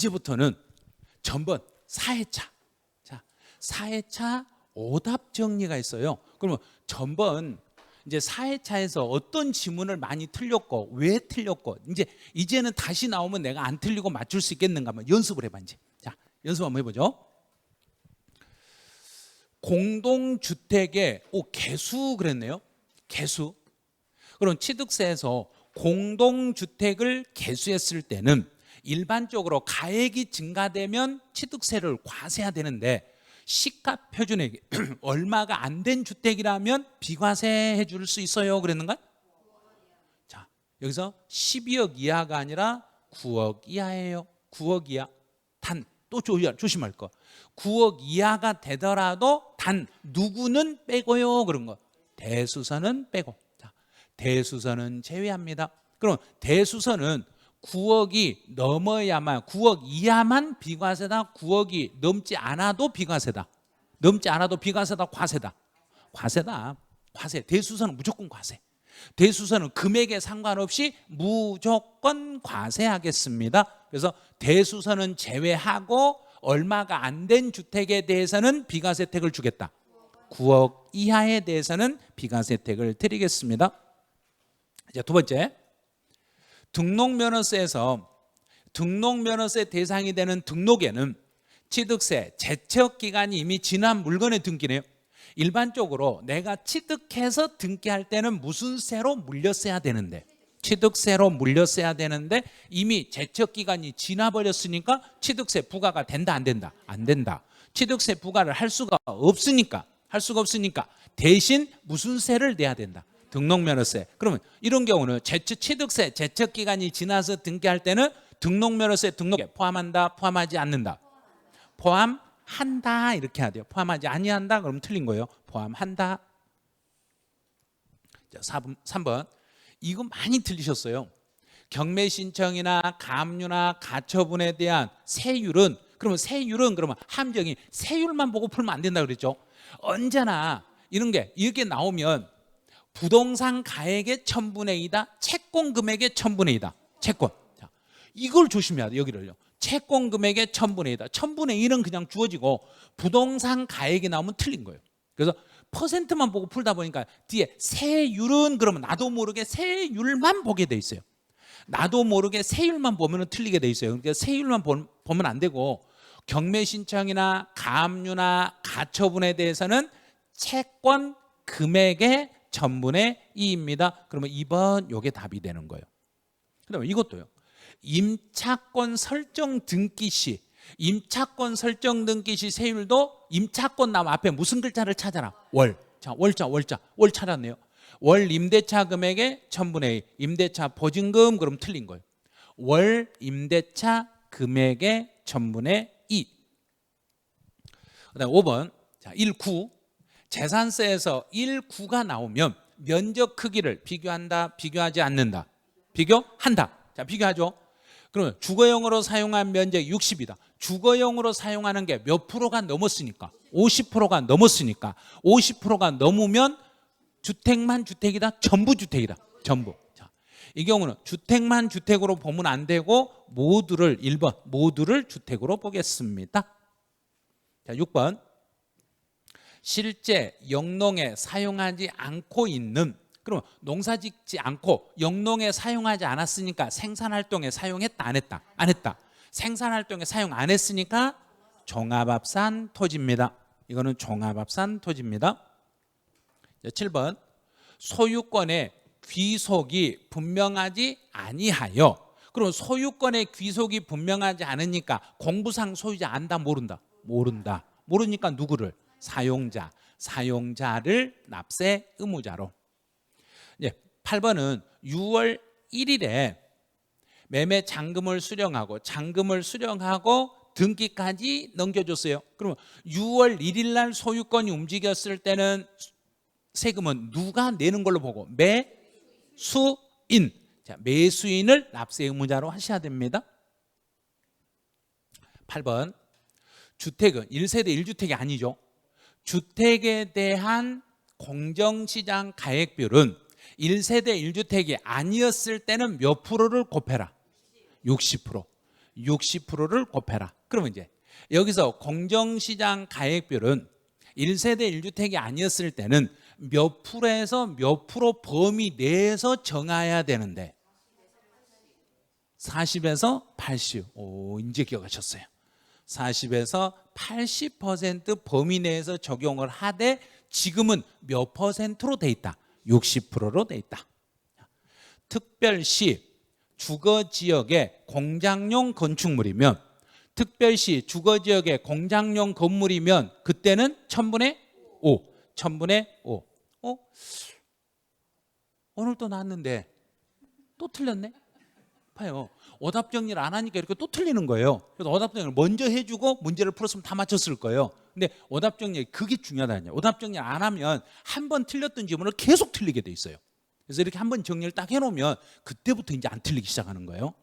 이제부터는 전번 4회차. 자, 4회차 오답 정리가 있어요. 그러면 전번 이제 4회차에서 어떤 지문을 많이 틀렸고 왜 틀렸고 이제 이제는 다시 나오면 내가 안 틀리고 맞출 수 있겠는가 한번 연습을 해봐 이제. 자, 연습 한번 해보죠. 공동주택의 오 개수 그랬네요. 개수. 그럼 취득세에서 공동주택을 개수했을 때는 일반적으로 가액이 증가되면 취득세를 과세해야 되는데 시가 표준액이 얼마가 안 된 주택이라면 비과세 해 줄 수 있어요. 그랬는가? 자, 여기서 12억 이하가 아니라 9억 이하예요. 9억 이하. 단 또 조심할 거. 9억 이하가 되더라도 단 누구는 빼고요. 그런 거. 대수선은 빼고. 자, 대수선은 제외합니다. 그럼 대수선은 9억이 넘어야만 9억 이하만 비과세다. 9억이 넘지 않아도 비과세다. 넘지 않아도 비과세다. 과세다. 과세다. 과세. 대수선은 무조건 과세. 대수선은 금액에 상관없이 무조건 과세하겠습니다. 그래서 대수선은 제외하고 얼마가 안 된 주택에 대해서는 비과세 혜택을 주겠다. 9억 이하에 대해서는 비과세 혜택을 드리겠습니다. 이제 두 번째. 등록면허세에서 등록면허세 대상이 되는 등록에는 취득세 제척 기간이 이미 지난 물건의 등기네요. 일반적으로 내가 취득해서 등기할 때는 무슨 세로 물렸어야 되는데? 취득세로 물렸어야 되는데 이미 제척 기간이 지나 버렸으니까 취득세 부과가 된다 안 된다? 안 된다. 취득세 부과를 할 수가 없으니까 할 수가 없으니까 대신 무슨 세를 내야 된다 등록면허세. 그러면 이런 경우는 제척 취득세 제척 기간이 지나서 등기할 때는 등록면허세 등록에 포함한다 포함하지 않는다. 포함한다 이렇게 해야 돼요. 포함하지 아니한다 그러면 틀린 거예요. 포함한다. 자 4번, 3번. 이거 많이 틀리셨어요. 경매 신청이나 감유나 가처분에 대한 세율은 그러면 세율은 그러면 함정이 세율만 보고 풀면 안 된다 그랬죠. 언제나 이런 게 이렇게 나오면 부동산 가액의 천분의 이다 채권 금액의 천분의 이다 채권. 자, 이걸 조심해야 돼 여기를요. 채권 금액의 천분의 이다 천분의 일은 그냥 주어지고 부동산 가액이 나오면 틀린 거예요. 그래서 퍼센트만 보고 풀다 보니까 뒤에 세율은 그러면 나도 모르게 세율만 보게 돼 있어요. 나도 모르게 세율만 보면 틀리게 돼 있어요. 그러니까 세율만 보면 안 되고 경매 신청이나 가압류나 가처분에 대해서는 채권 금액의 전분의 2입니다. 그러면 2번 요게 답이 되는 거예요. 그다음에 이것도요. 임차권 설정 등기 시 임차권 설정 등기 시 세율도 임차권 나무 앞에 무슨 글자를 찾아라? 월. 자, 월자, 월자. 월 찾았네요. 월 임대차 금액의 천분의 2. 임대차 보증금 그럼 틀린 거예요. 월 임대차 금액의 천분의 2. 그다음 5번. 자, 1구. 재산세에서 1구가 나오면 면적 크기를 비교한다, 비교하지 않는다. 비교한다. 자, 비교하죠. 그러면 주거용으로 사용한 면적 60이다. 주거용으로 사용하는 게 몇 프로가 넘었으니까 50%가 넘었으니까 50%가 넘으면 주택만 주택이다. 전부 주택이다. 전부. 자, 이 경우는 주택만 주택으로 보면 안 되고 모두를 1번 모두를 주택으로 보겠습니다. 자, 6번. 실제 영농에 사용하지 않고 있는 그럼 농사 짓지 않고 영농에 사용하지 않았으니까 생산 활동에 사용했다 안 했다? 안 했다. 생산 활동에 사용 안 했으니까 종합합산 토지입니다. 이거는 종합합산 토지입니다. 7번. 소유권의 귀속이 분명하지 아니하여 그럼 소유권의 귀속이 분명하지 않으니까 공부상 소유자 안다 모른다? 모른다. 모르니까 누구를 사용자 사용자를 납세 의무자로 8번은 6월 1일에 매매 잔금을 수령하고 잔금을 수령하고 등기까지 넘겨줬어요. 그러면 6월 1일 날 소유권이 움직였을 때는 세금은 누가 내는 걸로 보고 매수인 자, 매수인을 납세 의무자로 하셔야 됩니다. 8번 주택은 1세대 1주택이 아니죠. 주택에 대한 공정시장 가액비율은 1세대 1주택이 아니었을 때는 몇 프로를 곱해라? 60%. 60%를 곱해라. 그러면 이제 여기서 공정시장 가액별은 1세대 1주택이 아니었을 때는 몇 프로에서 몇 프로 범위 내에서 정해야 되는데 40에서 80. 오, 이제 기억하셨어요. 40에서 80% 범위 내에서 적용을 하되 지금은 몇 퍼센트로 돼 있다? 60%로 돼 있다. 특별시 주거 지역의 공장용 건축물이면 특별시 주거 지역의 공장용 건물이면 그때는 천분의 5, 천분의 5. 어? 오늘 또 나왔는데 또 틀렸네. 봐요. 오답 정리를 안 하니까 이렇게 또 틀리는 거예요. 그래서 오답 정리를 먼저 해주고 문제를 풀었으면 다 맞췄을 거예요. 근데 오답 정리 그게 중요하다냐. 오답 정리 안 하면 한 번 틀렸던 지문을 계속 틀리게 돼 있어요. 그래서 이렇게 한 번 정리를 딱 해놓으면 그때부터 이제 안 틀리기 시작하는 거예요.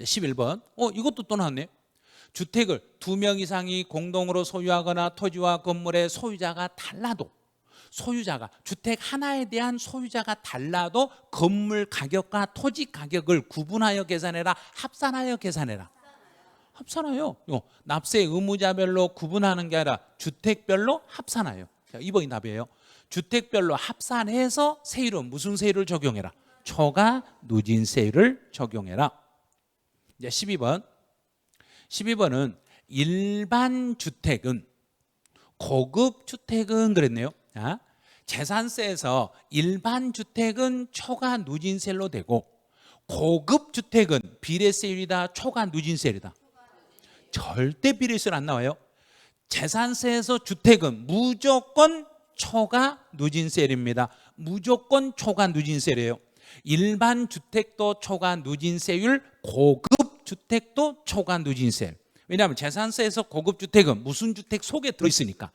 11번. 어, 이것도 또 나왔네. 주택을 두 명 이상이 공동으로 소유하거나 토지와 건물의 소유자가 달라도 소유자가 주택 하나에 대한 소유자가 달라도 건물 가격과 토지 가격을 구분하여 계산해라 합산하여 계산해라. 합산하여 요 납세 의무자별로 구분하는 게 아니라 주택별로 합산하여 자, 2번이 답이에요. 주택별로 합산해서 세율은 무슨 세율을 적용해라? 초과 누진세율을 적용해라. 이제 12번. 12번은 일반 주택은 고급 주택은 그랬네요. 자, 재산세에서 일반 주택은 초과 누진세로 되고 고급 주택은 비례세율이다 초과 누진세율이다. 절대 비례세율 안 나와요. 재산세에서 주택은 무조건 초과 누진세율입니다. 무조건 초과 누진세율이에요. 일반 주택도 초과 누진세율, 고급 주택도 초과 누진세. 왜냐하면 재산세에서 고급 주택은 무슨 주택 속에 들어 있으니까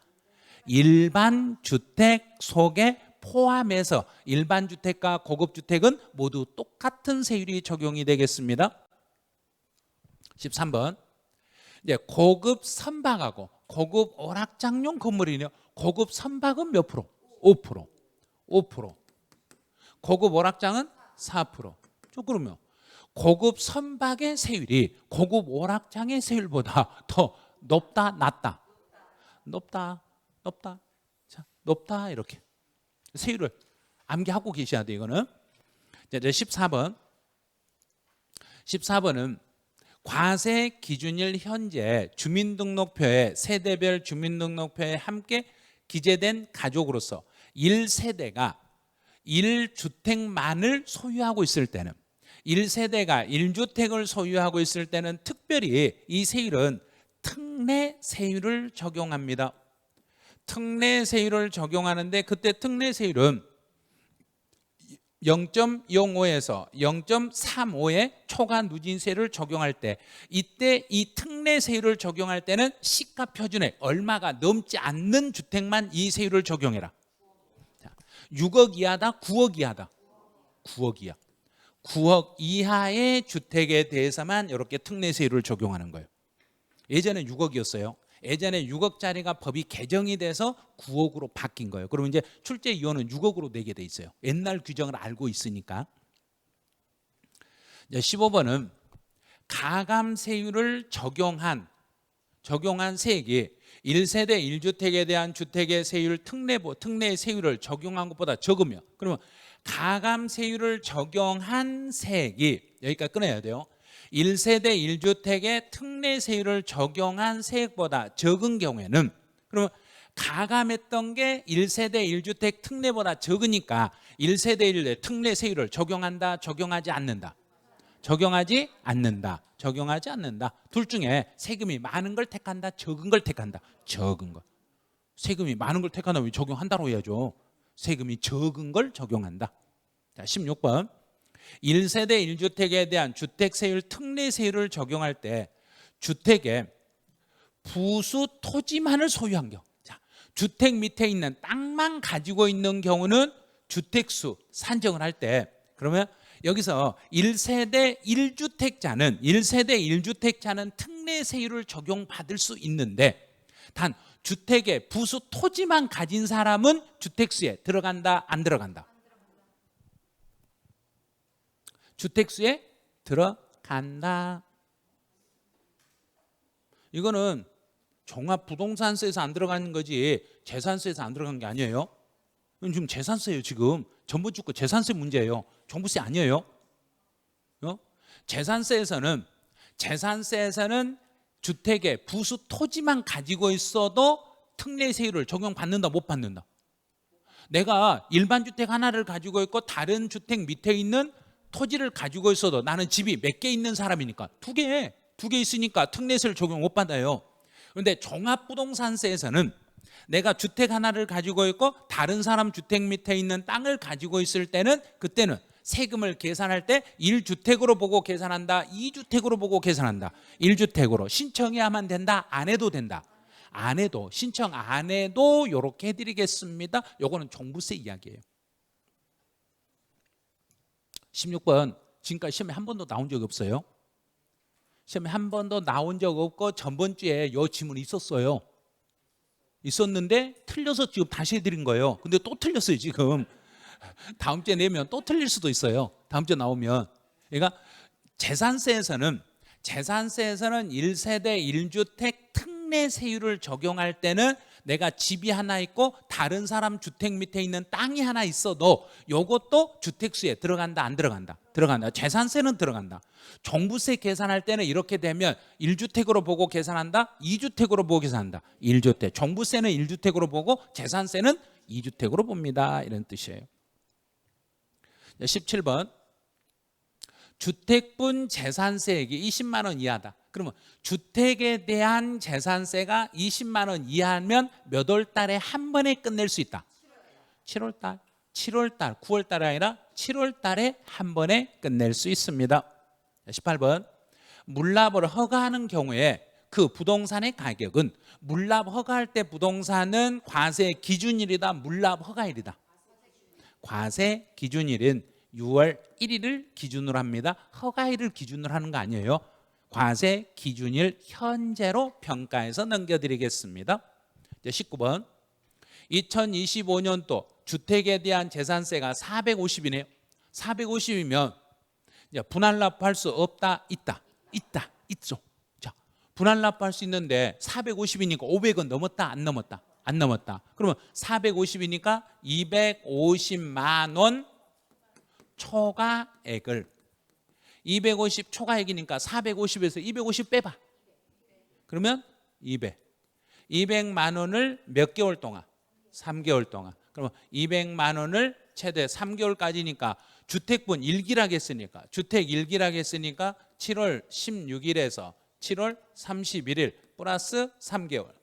일반 주택 속에 포함해서 일반 주택과 고급 주택은 모두 똑같은 세율이 적용이 되겠습니다. 13번. 이제 고급 선박하고 고급 오락장용 건물이네요. 고급 선박은 몇 프로? 5%. 5%. 고급 오락장은 4%. 저 그러면 고급 선박의 세율이 고급 오락장의 세율보다 더 높다, 낮다? 높다, 높다. 자, 높다 이렇게 세율을 암기하고 계셔야 돼 이거는. 자, 이제 14번. 14번은 과세 기준일 현재 주민등록표에 세대별 주민등록표에 함께 기재된 가족으로서 1세대가 1주택만을 소유하고 있을 때는 1세대가 1주택을 소유하고 있을 때는 특별히 이 세율은 특례 세율을 적용합니다. 특례 세율을 적용하는데 그때 특례 세율은 0.05에서 0.35의 초과 누진세를 적용할 때 이때 이 특례 세율을 적용할 때는 시가 표준액 얼마가 넘지 않는 주택만 이 세율을 적용해라. 6억 이하다, 9억 이하다. 9억 이하. 9억 이하의 주택에 대해서만 이렇게 특례 세율을 적용하는 거예요. 예전에 6억이었어요. 예전에 6억짜리가 법이 개정이 돼서 9억으로 바뀐 거예요. 그러면 이제 출제 이혼은 6억으로 내게 돼 있어요. 옛날 규정을 알고 있으니까. 이제 15번은 가감세율을 적용한 적용한 세액이 1세대 1주택에 대한 주택의 세율 특례보 특례 세율을 적용한 것보다 적으면 그러면 가감세율을 적용한 세액이 여기까지 끊어야 돼요. 1세대 1주택의 특례 세율을 적용한 세액보다 적은 경우에는 그러면 가감했던 게 1세대 1주택 특례보다 적으니까 1세대 1대 특례 세율을 적용한다 적용하지 않는다. 적용하지 않는다 적용하지 않는다. 둘 중에 세금이 많은 걸 택한다 적은 걸 택한다. 적은 거. 세금이 많은 걸 택한다면 적용한다고 해야죠. 세금이 적은 걸 적용한다. 자 16번 1세대 1주택에 대한 주택세율 특례세율을 적용할 때 주택에 부수 토지만을 소유한 경우 자, 주택 밑에 있는 땅만 가지고 있는 경우는 주택수 산정을 할 때 그러면 여기서 1세대 1주택자는 1세대 1주택자는 특례세율을 적용받을 수 있는데 단 주택의 부수 토지만 가진 사람은 주택수에 들어간다 안 들어간다 주택수에 주택한다. 이거는 종합부동산세에서 안 들어가는 거지 재산세에서 안 들어간 게 아니에요. 지금 재산세예요. 지금 전부 주거 재산세 문제예요. 종부세 아니에요. 어? 재산세에서는 재산세에서는 주택의 부수 토지만 가지고 있어도 특례세율을 적용받는다 못 받는다. 내가 일반 주택 하나를 가지고 있고 다른 주택 밑에 있는 토지를 가지고 있어도 나는 집이 몇 개 있는 사람이니까 두 개, 두 개 있으니까 특례세를 적용 못 받아요. 그런데 종합부동산세에서는 내가 주택 하나를 가지고 있고 다른 사람 주택 밑에 있는 땅을 가지고 있을 때는 그때는 세금을 계산할 때 1주택으로 보고 계산한다. 2주택으로 보고 계산한다. 1주택으로 신청해야만 된다. 안 해도 된다. 안 해도 신청 안 해도 이렇게 해드리겠습니다. 요거는 종부세 이야기예요. 16번 지금까지 시험에 한 번도 나온 적이 없어요. 시험에 한 번도 나온 적 없고 전번 주에 요 지문이 있었어요. 있었는데 틀려서 지금 다시 해드린 거예요. 근데 또 틀렸어요 지금. 다음 주에 내면 또 틀릴 수도 있어요. 다음 주에 나오면. 그러니까 재산세에서는 재산세에서는 1세대 1주택 특례 세율을 적용할 때는 내가 집이 하나 있고 다른 사람 주택 밑에 있는 땅이 하나 있어도 요것도 주택수에 들어간다 안 들어간다? 들어간다. 재산세는 들어간다. 종부세 계산할 때는 이렇게 되면 1주택으로 보고 계산한다 2주택으로 보고 계산한다. 1주택. 종부세는 1주택으로 보고 재산세는 2주택으로 봅니다. 이런 뜻이에요. 17번. 주택분 재산세액이 20만 원 이하다. 그러면 주택에 대한 재산세가 20만 원 이하면 몇 월 달에 한 번에 끝낼 수 있다. 7월 달, 7월 달, 9월 달이 아니라 7월 달에 한 번에 끝낼 수 있습니다. 18번 물납을 허가하는 경우에 그 부동산의 가격은 물납 허가할 때 부동산은 과세 기준일이다, 물납 허가일이다. 과세 기준일은 6월 1일을 기준으로 합니다. 허가일을 기준으로 하는 거 아니에요. 과세 기준일 현재로 평가해서 넘겨드리겠습니다. 19번 2025년도 주택에 대한 재산세가 450이네요. 450이면 분할 납부할 수 없다, 있다, 있다, 있죠. 자, 분할 납부할 수 있는데 450이니까 500은 넘었다, 안 넘었다, 안 넘었다. 그러면 450이니까 250만 원 초과액을 250 초과액이니까 450에서 250 빼봐. 그러면 200. 200만 원을 몇 개월 동안? 3개월 동안. 그러면 200만 원을 최대 3개월까지니까 주택분 일기락 했으니까 주택 일기락 했으니까 7월 16일에서 7월 31일 플러스 3개월.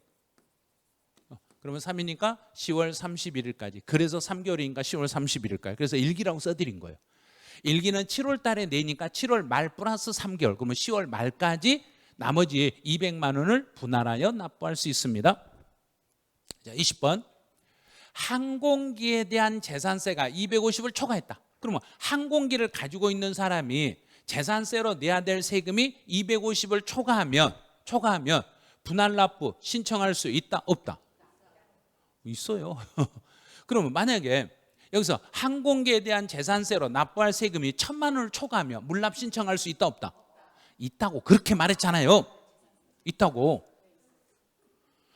어, 그러면 3이니까 10월 31일까지. 그래서 3개월이니까 10월 31일까지. 그래서 일기라고 써드린 거예요. 일기는 7월 달에 내니까 7월 말 플러스 3개월. 그러면 10월 말까지 나머지 200만 원을 분할하여 납부할 수 있습니다. 자, 20번. 항공기에 대한 재산세가 250을 초과했다. 그러면 항공기를 가지고 있는 사람이 재산세로 내야 될 세금이 250을 초과하면 초과하면 분할 납부 신청할 수 있다 없다 있어요. 그러면 만약에 여기서 항공기에 대한 재산세로 납부할 세금이 천만 원을 초과하면 물납 신청할 수 있다 없다 있다고 그렇게 말했잖아요. 있다고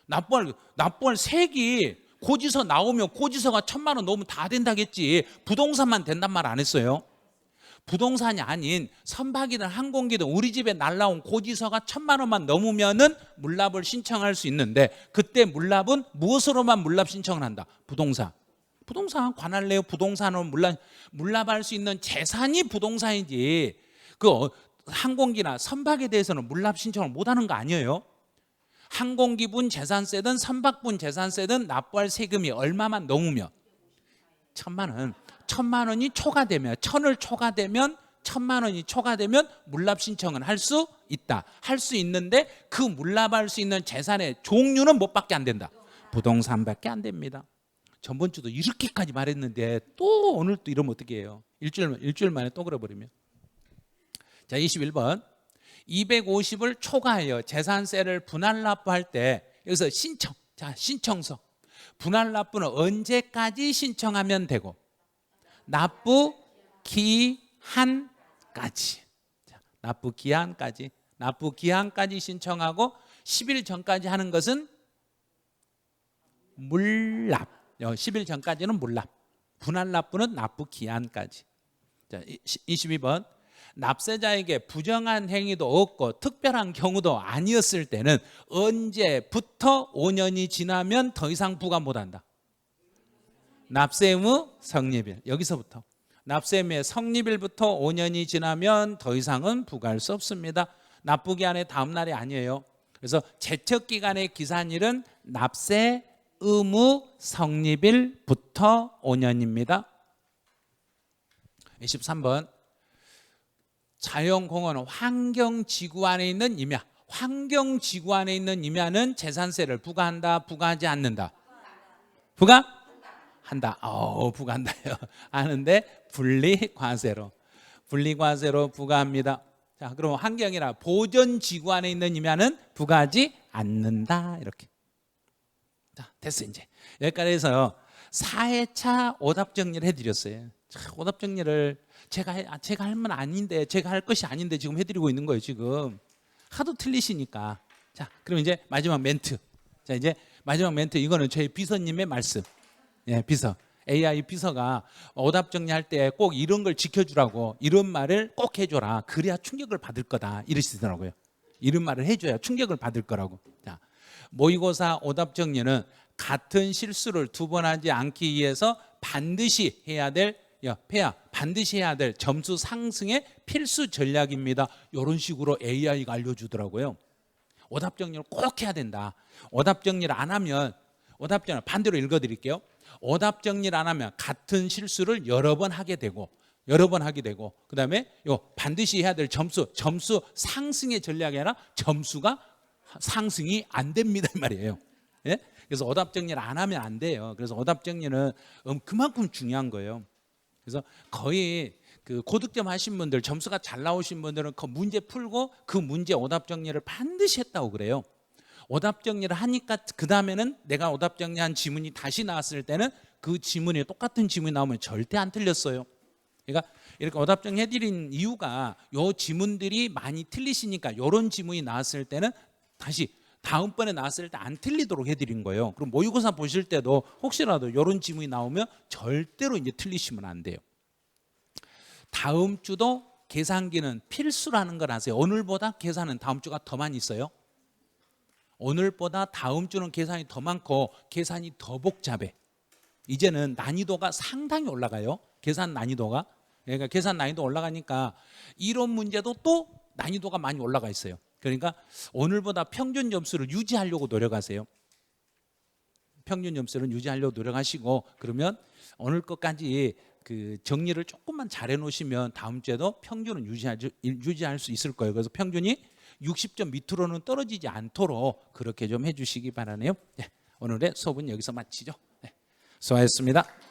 납부할 납부할 세기 고지서 나오면 고지서가 천만 원 넘으면 다 된다겠지 부동산만 된단 말 안 했어요. 부동산이 아닌 선박이든 항공기든 우리 집에 날라온 고지서가 천만 원만 넘으면은 물납을 신청할 수 있는데 그때 물납은 무엇으로만 물납 신청을 한다? 부동산. 부동산 관할 내역 부동산으로 물납 물납할 수 있는 재산이 부동산이지. 그 어, 항공기나 선박에 대해서는 물납 신청을 못 하는 거 아니에요? 항공기분 재산세든 선박분 재산세든 납부할 세금이 얼마만 넘으면 천만 원. 천만 원이 초과되면 천을 초과되면 천만 원이 초과되면 물납 신청은 할 수 있다. 할 수 있는데 그 물납할 수 있는 재산의 종류는 뭐밖에 안 된다. 부동산밖에 안 됩니다. 전번 주도 이렇게까지 말했는데 또 오늘 또 이러면 어떻게 해요? 일주일 일주일 만에 또 그래버리면. 자, 21번. 250을 초과하여 재산세를 분할 납부할 때 여기서 신청. 자, 신청서. 분할 납부는 언제까지 신청하면 되고 납부 기한까지. 자, 납부 기한까지 납부 기한까지 신청하고 10일 전까지 하는 것은 물납. 어, 10일 전까지는 물납. 분할 납부는 납부 기한까지. 자, 22번. 납세자에게 부정한 행위도 없고 특별한 경우도 아니었을 때는 언제부터 5년이 지나면 더 이상 부과 못 한다. 납세 의무 성립일. 여기서부터. 납세 의무의 성립일부터 5년이 지나면 더 이상은 부과할 수 없습니다. 납부 기한의 다음 날이 아니에요. 그래서 제척 기간의 기산일은 납세 의무 성립일부터 5년입니다. 23번. 자연공원 환경지구 안에 있는 임야. 환경지구 안에 있는 임야는 재산세를 부과한다 부과하지 않는다. 부과? 한다. 어 부과한다요. 하는데 분리과세로. 분리과세로 부과합니다. 자 그럼 환경이라 보전지구 안에 있는 임야는 부과하지 않는다 이렇게 자 됐어 이제. 여기까지 해서 4회차 오답 정리를 해드렸어요. 자, 오답 정리를 제가 해, 아, 제가 할만 아닌데 제가 할 것이 아닌데 지금 해드리고 있는 거예요 지금. 하도 틀리시니까. 자 그럼 이제 마지막 멘트. 자 이제 마지막 멘트. 이거는 저희 비서님의 말씀. 예 비서. AI 비서가 오답 정리할 때 꼭 이런 걸 지켜주라고 이런 말을 꼭 해줘라. 그래야 충격을 받을 거다. 이러시더라고요. 이런 말을 해줘야 충격을 받을 거라고. 자 모의고사 오답 정리는 같은 실수를 두 번 하지 않기 위해서 반드시 해야 될 야, 폐야 반드시 해야 될 점수 상승의 필수 전략입니다. 이런 식으로 AI가 알려주더라고요. 오답 정리를 꼭 해야 된다. 오답 정리를 안 하면 오답 정리 반대로 읽어드릴게요. 오답 정리를 안 하면 같은 실수를 여러 번 하게 되고 여러 번 하게 되고 그다음에 요 반드시 해야 될 점수 점수 상승의 전략이 아니라 점수가 상승이 안 됩니다 이 말이에요. 예? 그래서 오답 정리를 안 하면 안 돼요. 그래서 오답 정리는 음, 그만큼 중요한 거예요. 그래서 거의 그 고득점 하신 분들 점수가 잘 나오신 분들은 그 문제 풀고 그 문제 오답 정리를 반드시 했다고 그래요. 오답 정리를 하니까 그 다음에는 내가 오답 정리한 지문이 다시 나왔을 때는 그 지문이 똑같은 지문이 나오면 절대 안 틀렸어요. 그러니까 이렇게 오답 정리해드린 이유가 요 지문들이 많이 틀리시니까 요런 지문이 나왔을 때는 다시 다음번에 나왔을 때 안 틀리도록 해드린 거예요. 그럼 모의고사 보실 때도 혹시라도 이런 지문이 나오면 절대로 이제 틀리시면 안 돼요. 다음 주도 계산기는 필수라는 걸 아세요. 오늘보다 계산은 다음 주가 더 많이 있어요. 오늘보다 다음 주는 계산이 더 많고 계산이 더 복잡해. 이제는 난이도가 상당히 올라가요. 계산 난이도가. 그러니까 계산 난이도 올라가니까 이론 문제도 또 난이도가 많이 올라가 있어요. 그러니까 오늘보다 평균 점수를 유지하려고 노력하세요. 평균 점수를 유지하려고 노력하시고 그러면 오늘 것까지 그 정리를 조금만 잘해 놓으시면 다음 주에도 평균은 유지할, 수 있을 거예요. 그래서 평균이 60점 밑으로는 떨어지지 않도록 그렇게 좀 해주시기 바라네요. 네, 오늘의 수업은 여기서 마치죠. 네, 수고하셨습니다.